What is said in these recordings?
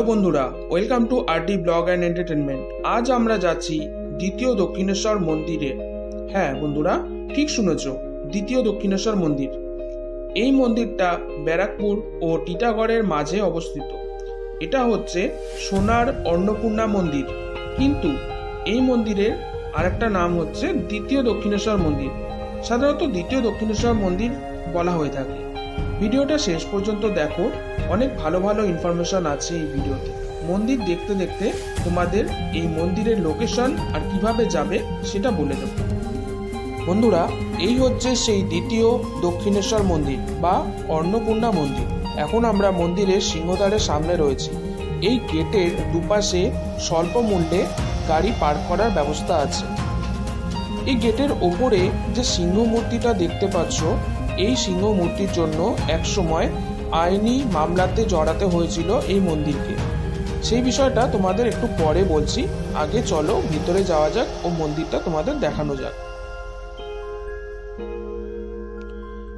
Hello বন্ধুরা, welcome to RT blog and entertainment আজ আমরা যাচ্ছি দ্বিতীয় দক্ষিণেশ্বর মন্দিরে। হ্যাঁ বন্ধুরা, ঠিক শুনেছ, দ্বিতীয় দক্ষিণেশ্বর মন্দির। এই মন্দিরটা ব্যারাকপুর ও টিটাগড়ের মাঝে অবস্থিত। এটা হচ্ছে সোনার অন্নপূর্ণা মন্দির। কিন্তু এই মন্দিরের আরেকটা নাম হচ্ছে দ্বিতীয় দক্ষিণেশ্বর মন্দির। সাধারণত দ্বিতীয় দক্ষিণেশ্বর মন্দির বলা হয়ে থাকে। ভিডিওটা শেষ পর্যন্ত দেখো। অনেক ভালো ভালো ইনফরমেশন আছে এই ভিডিওতে। মন্দির দেখতে দেখতে তোমাদের এই মন্দিরের লোকেশন আর কীভাবে যাবে সেটা বলে দেব। বন্ধুরা, এই হচ্ছে সেই দ্বিতীয় দক্ষিণেশ্বর মন্দির বা অন্নপূর্ণা মন্দির। এখন আমরা মন্দিরের সিংহদ্বারের সামনে রয়েছি। এই গেটের দুপাশে স্বল্প মূল্যে গাড়ি পার্ক করার ব্যবস্থা আছে। এই গেটের ওপরে যে সিংহ মূর্তিটা দেখতে পাচ্ছ এই সিংহ মূর্তির জন্য একসময় আইনি মামলাতে জড়াতে হয়েছিল এই মন্দিরকে। সেই বিষয়টা তোমাদের একটু পরে বলছি। আগে চলো, ভিতরে যাওয়া যাক ও মন্দিরটা তোমাদের দেখানো যাক।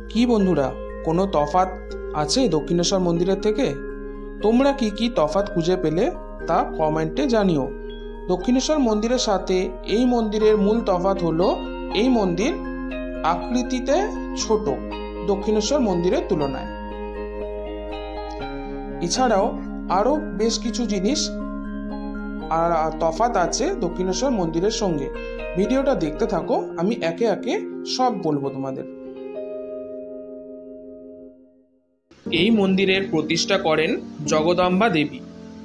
কি বন্ধুরা, কোনো তফাত আছে দক্ষিণেশ্বর মন্দিরের থেকে? তোমরা কি কি তফাৎ খুঁজে পেলে তা কমেন্টে জানিও। দক্ষিণেশ্বর মন্দিরের সাথে এই মন্দিরের মূল তফাৎ হলো এই মন্দির আকৃতিতে ছোট, দক্ষিণেশ্বর মন্দিরের তুলনায়। এছাড়াও আরও বেশ কিছু জিনিস আর তফাৎ আছে দক্ষিণেশ্বর মন্দিরের সঙ্গে। ভিডিওটা দেখতে থাকো, আমি একে একে সব বলব তোমাদের। এই মন্দিরের প্রতিষ্ঠা করেন জগদম্বা দেবী।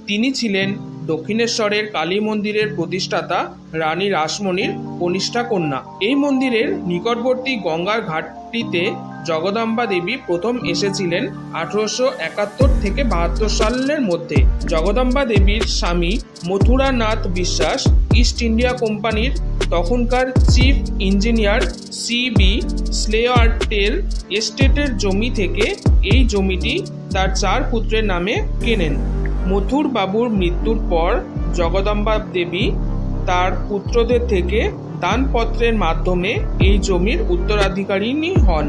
তিনি ছিলেন দক্ষিণেশ্বরের কালী মন্দিরের প্রতিষ্ঠাতা রানী রাসমণির কনিষ্ঠা কন্যা। এই মন্দিরের নিকটবর্তী গঙ্গার ঘাটটিতে জগদম্বা দেবী প্রথম এসেছিলেন আঠারোশো একাত্তর থেকে বাহাত্তর সালের মধ্যে। জগদম্বা দেবীর স্বামী মথুরানাথ বিশ্বাস, ইস্ট ইন্ডিয়া কোম্পানির তখনকার চিফ ইঞ্জিনিয়ার সি বি স্লেয়ার্টের এস্টেটের জমি থেকে এই জমিটি তার চার পুত্রের নামে কেনেন। মথুর বাবুর মৃত্যুর পর জগদম্বা দেবী তার পুত্রদের থেকে দানপত্রের মাধ্যমে এই জমির উত্তরাধিকারিণী হন।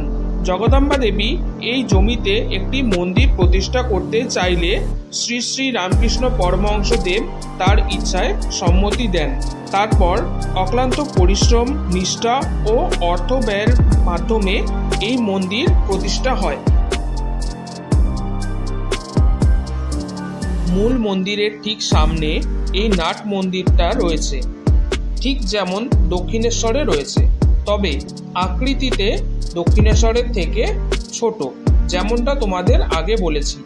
জগদম্বা দেবী এই জমিতে একটি মন্দির প্রতিষ্ঠা করতে চাইলে শ্রী শ্রী রামকৃষ্ণ পরমহংস দেব তার ইচ্ছায় সম্মতি দেন। তারপর অক্লান্ত পরিশ্রম, নিষ্ঠা ও অর্থ ব্যয়ের মাধ্যমে এই মন্দির প্রতিষ্ঠা হয়। মূল মন্দিরের ঠিক সামনে এই নাট মন্দিরটা রয়েছে। ঠিক যেমন দক্ষিণেশ্বরে রয়েছে, তবে আকৃতিতে দক্ষিণেশ্বরের থেকে ছোট, যেমনটা তোমাদের আগে বলেছি।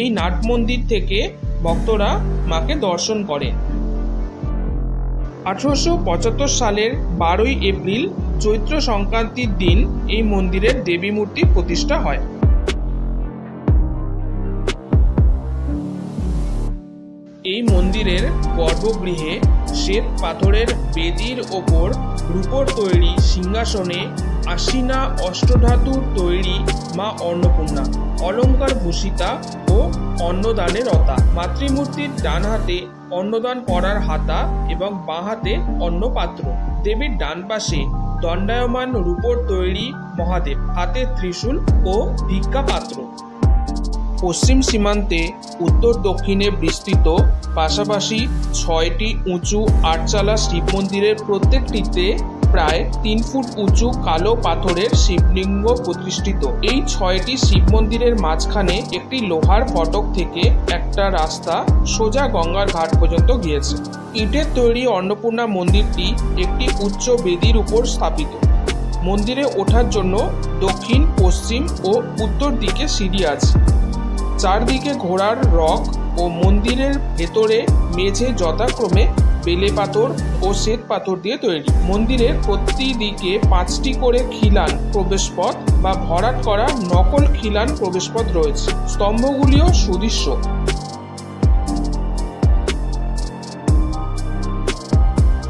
এই নাট মন্দির থেকে ভক্তরা মাকে দর্শন করে আঠারোশো পঁচাত্তর সালের বারোই এপ্রিল চৈত্র সংক্রান্তির দিন এই মন্দিরের দেবী মূর্তি প্রতিষ্ঠা হয়। এই মন্দিরের গর্ভগৃহে শ্বেত পাথরের বেদির ওপর রূপোর তৈরি সিংহাসনে আশিনা অষ্টধাতুর তৈরি মা অন্নপূর্ণা, অলঙ্কার ভূষিতা ও অন্নদানে রতা মাতৃমূর্তির ডান হাতে অন্নদান করার হাতা এবং বাঁ হাতে অন্নপাত্র। দেবীর ডান পাশে দণ্ডায়মান রূপোর তৈরি মহাদেব। হাতে ত্রিশূল ও ভিক্ষা পাত্র পশ্চিম সীমান্তে উত্তর দক্ষিণে বিস্তৃত, পাশাপাশি ছয়টি উঁচু আটচালা শিব মন্দিরের প্রত্যেকটিতে প্রায় তিন ফুট উঁচু কালো পাথরের শিবলিঙ্গ প্রতিষ্ঠিত। এই ছয়টি শিব মন্দিরের মাঝখানে একটি লোহার ফটক থেকে একটা রাস্তা সোজা গঙ্গার ঘাট পর্যন্ত গিয়েছে। ইটের তৈরি অন্নপূর্ণা মন্দিরটি একটি উচ্চ বেদির উপর স্থাপিত। মন্দিরে ওঠার জন্য দক্ষিণ, পশ্চিম ও উত্তর দিকে সিঁড়ি আছে। চারদিকে ঘোড়ার রক ও মন্দিরের ভেতরে মেঝে যথাক্রমে বেলে পাথর ও শ্বেত পাথর দিয়ে তৈরি। মন্দিরের প্রতিদিকে পাঁচটি করে খিলান প্রবেশপথ বা ভরাট করা নকল খিলান প্রবেশপথ রয়েছে। স্তম্ভগুলিও সুদৃশ্য।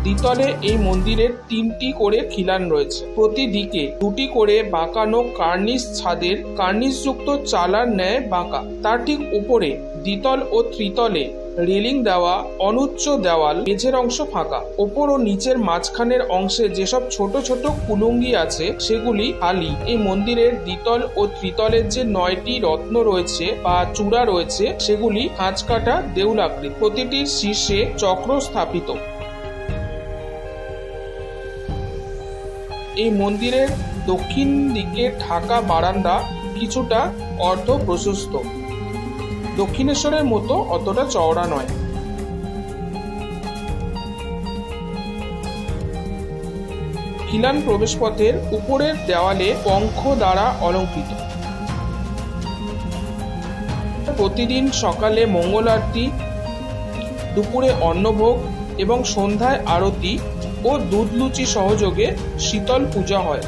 দ্বিতলে এই মন্দিরের তিনটি করে খিলান রয়েছে। প্রতিদিকে দুটি করে বাঁকানো কার্নিস ছাদের কার্নিসযুক্ত চালার ন্যায় বাঁকা। তার ঠিক উপরে দ্বিতল ও ত্রিতলে রেলিং দেওয়া, অনুচ্চ দেওয়াল, মেঝের অংশ ফাঁকা। ওপর ও নিচের মাঝখানের অংশে যেসব ছোট ছোট কুলুঙ্গি আছে, সেগুলি খালি। এই মন্দিরের দ্বিতল ও ত্রিতলের যে নয়টি রত্ন রয়েছে বা চূড়া রয়েছে, সেগুলি খাঁজ কাটা দেউলাকৃতি প্রতিটির শীর্ষে চক্র স্থাপিত। এই মন্দিরের দক্ষিণ দিকে ঢাকা বারান্দা কিছুটা অর্ধ প্রশস্ত দক্ষিণেশ্বরের মতো অতটা চওড়া নয়। খিলান প্রবেশপথের উপরের দেওয়ালে পঙ্খ দ্বারা অলঙ্কৃত। প্রতিদিন সকালে মঙ্গল আরতি দুপুরে অন্নভোগ এবং সন্ধ্যায় আরতি ও দুধ লুচি সহযোগে শীতল পূজা হয়।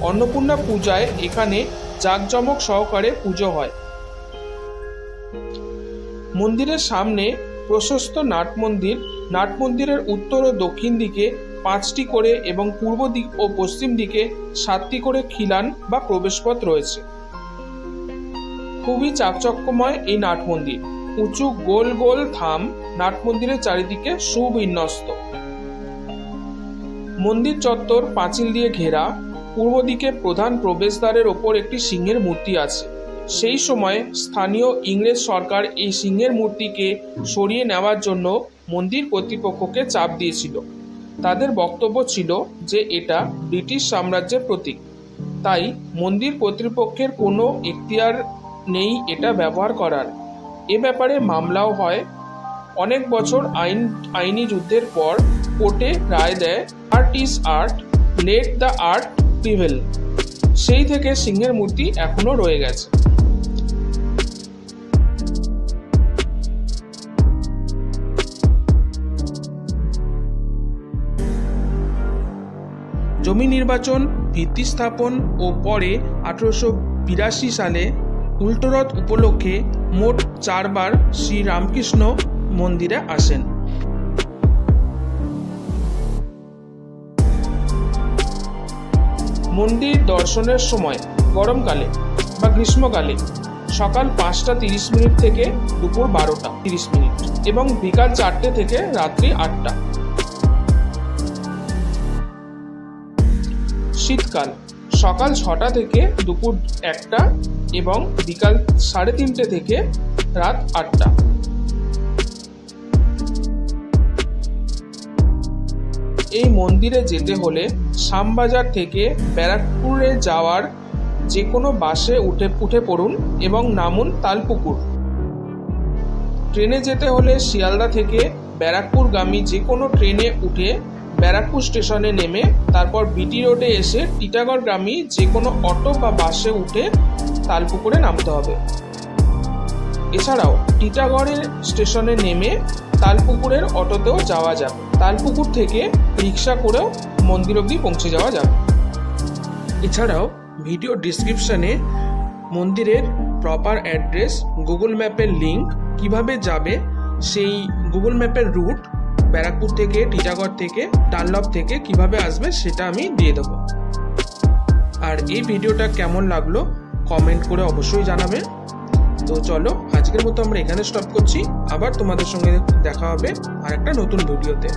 অন্নপূর্ণা পূজায় এখানে জাঁকজমক সহকারে পুজো হয়। মন্দিরের সামনে প্রশস্ত নাট মন্দির। নাট মন্দিরের উত্তর ও দক্ষিণ দিকে পাঁচটি করে এবং পূর্ব দিক ও পশ্চিম দিকে সাতটি করে খিলান বা প্রবেশপথ রয়েছে। খুবই চাকচক্যময় এই নাট মন্দির। উঁচু গোল গোল থাম নাট মন্দিরের চারিদিকে সুবিন্যস্ত। মন্দির চত্বর পাঁচিল দিয়ে ঘেরা, পূর্ব দিকে প্রধান প্রবেশদ্বারের ওপর একটি সিংহের মূর্তি আছে। সেই সময় স্থানীয় ইংরেজ সরকার এই সিংহের মূর্তিকে সরিয়ে নেওয়ার জন্য মন্দির কর্তৃপক্ষকে চাপ দিয়েছিল। তাদের বক্তব্য ছিল যে এটা ব্রিটিশ সাম্রাজ্যের প্রতীক। তাই মন্দির কর্তৃপক্ষের কোনো এখতিয়ার নেই এটা ব্যবহার করার। এ ব্যাপারে মামলাও হয় অনেক বছর আইন, আইনি যুদ্ধের পর কোর্টে রায় দেয় art is art, let the art prevail সেই থেকে সিংহের মূর্তি এখনও রয়ে গেছে। জমি নির্বাচন, ভিত্তি স্থাপন ও পরে আঠারোশো বিরাশি সালে উল্টোরথ উপলক্ষে মোট চারবার শ্রী রামকৃষ্ণ মন্দিরে আসেন। মন্দির দর্শনের সময় গরমকালে বা গ্রীষ্মকালে সকাল পাঁচটা তিরিশ মিনিট থেকে দুপুর বারোটা তিরিশ মিনিট এবং বিকাল চারটে থেকে রাত্রি আটটা। শীতকাল সকাল ছটা থেকে দুপুর একটা এবং বিকাল সাড়ে তিনটে থেকে রাত আটটা। এই মন্দিরে যেতে হলে শ্যামবাজার থেকে ব্যারাকপুরে যাওয়ার যে কোনো বাসে উঠে উঠে পড়ুন এবং নামুন তালপুকুর। ট্রেনে যেতে হলে শিয়ালদা থেকে ব্যারাকপুরগামী যে কোনো ট্রেনে উঠে ব্যারাকপুর স্টেশনে নেমে তারপর বিটি রোডে এসে টিটাগড়গামী যে কোনো অটো বা বাসে উঠে তালপুকুরে নামতে হবে। এছাড়াও টিটাগড়ের স্টেশনে নেমে তালপুকুরের অটোতেও যাওয়া যাবে। তালপুকুর থেকে রিক্সা করেও মন্দির অবধি পৌঁছে যাওয়া যাবে। এছাড়াও ভিডিও ডিসক্রিপশানে মন্দিরের প্রপার অ্যাড্রেস গুগল ম্যাপের লিঙ্ক কীভাবে যাবে, সেই গুগল ম্যাপের রুট ব্যারাকপুর থেকে, টিটাগড় থেকে ডানলপ থেকে কীভাবে আসবে সেটা আমি দিয়ে দেবো। আর এই ভিডিওটা কেমন লাগল কমেন্ট করে অবশ্যই জানাবে। তো চলো আজকের মতো আমরা এখানে স্টপ করছি। আবার তোমাদের সঙ্গে দেখা হবে আর একটা নতুন ভিডিওতে